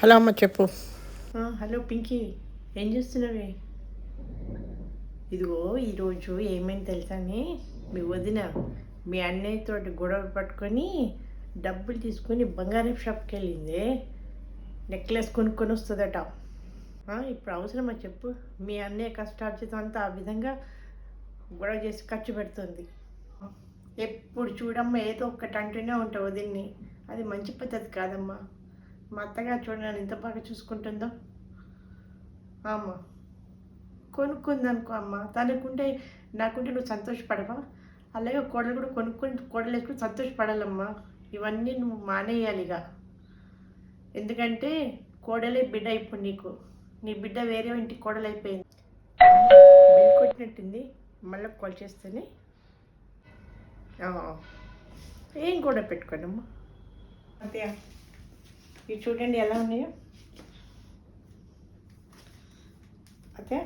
Hello అమ్మ చెప్పు. Hello Pinky ఏం చేస్తున్నావే? ఇదిగో ఈరోజు ఏమైంది తెలుసాని మీ వదిన మీ అన్నయ్యతో గొడవ పట్టుకొని డబ్బులు తీసుకొని బంగారం షాప్కి వెళ్ళింది. నెక్లెస్ కొనుక్కొని వస్తుందట. ఇప్పుడు అవసరమా చెప్పు? మీ అన్నయ్య కష్టార్జితం అంతా ఆ విధంగా గొడవ చేసి ఖర్చు పెడుతుంది. ఎప్పుడు చూడమ్మా ఏదో ఒక్కటి అంటూనే ఉంటావు వదిన్ని. అది మంచి పద్ధతి కాదమ్మా. మా అత్తగారు చూడండి ఎంత బాగా చూసుకుంటుందో. అమ్మ కొనుక్కుందనుకో అమ్మ. తనకుంటే నాకుంటే నువ్వు సంతోషపడవా? అలాగే కోడలు కూడా కొనుక్కొని కోడలు వేసుకుని సంతోషపడాలమ్మా. ఇవన్నీ నువ్వు మానేయాలి ఇక. ఎందుకంటే కోడలే బిడ్డ ఇప్పుడు నీకు. నీ బిడ్డ వేరే ఇంటి కోడలు అయిపోయింది. బిల్ కొట్టినట్టుంది. మళ్ళీ కాల్ చేస్తేనే. ఏం కూడా పెట్టుకోండమ్మా అంతే ఇవి చూడండి ఎలా ఉన్నాయో. అయితే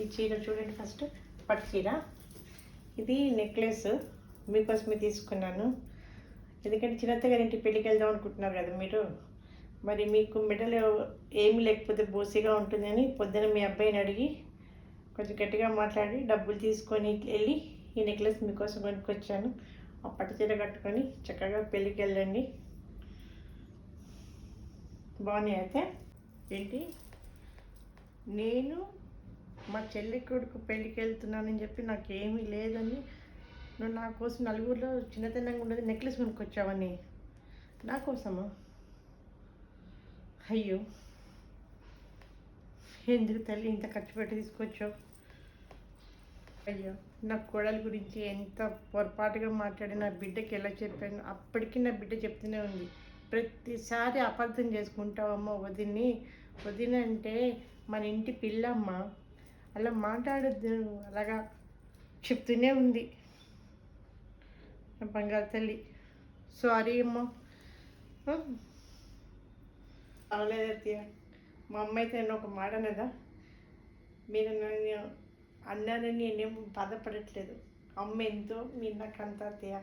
ఈ చీర చూడండి ఫస్ట్ పట్టు చీర. ఇది నెక్లెస్ మీకోసమే తీసుకున్నాను. ఎందుకంటే చిన్నత్త గారింటి పెళ్ళికి వెళ్దాం అనుకుంటున్నారు కదా మీరు. మరి మీకు మెడలు ఏమి లేకపోతే బోసిగా ఉంటుందని పొద్దున మీ అబ్బాయిని అడిగి కొంచెం గట్టిగా మాట్లాడి డబ్బులు తీసుకొని వెళ్ళి ఈ నెక్లెస్ మీకోసం కొనుక్కొచ్చాను. ఆ పట్టు చీర కట్టుకొని చక్కగా పెళ్ళికి వెళ్ళండి. బాగున్నాయి అయితే? ఏంటి? నేను మా చెల్లి కొడుకు పెళ్ళికి వెళ్తున్నానని చెప్పి నాకేమీ లేదని నువ్వు నా కోసం నలుగురిలో చిన్నతనంగా ఉండేది నెక్లెస్ కొనుక్కొచ్చావని. నా కోసమా? అయ్యో. ఎందుకు తల్లి ఇంత ఖర్చు పెట్టి తీసుకొచ్చావు? అయ్యో. నా కోడల గురించి ఎంత పొరపాటుగా మాట్లాడి నా బిడ్డకి ఎలా చెప్పాను అప్పటికి నా బిడ్డ చెప్తూనే ఉంది. ప్రతిసారి అబద్ధం చేసుకుంటావమ్మ వదిని వదిన అంటే మన ఇంటి పిల్లమ్మ. అలా మాట్లాడద్దు. అలాగా చెప్తూనే ఉంది. బంగారు తల్లి. సారీ అమ్మ. అవలేదు మా అమ్మ అయితే నేను ఒక మాట అన్నదా? మీరు నన్ను అన్నారని నేనేం బాధపడట్లేదు. అమ్మ ఎంతో మీరు నాకు అంత అత్తయ్య.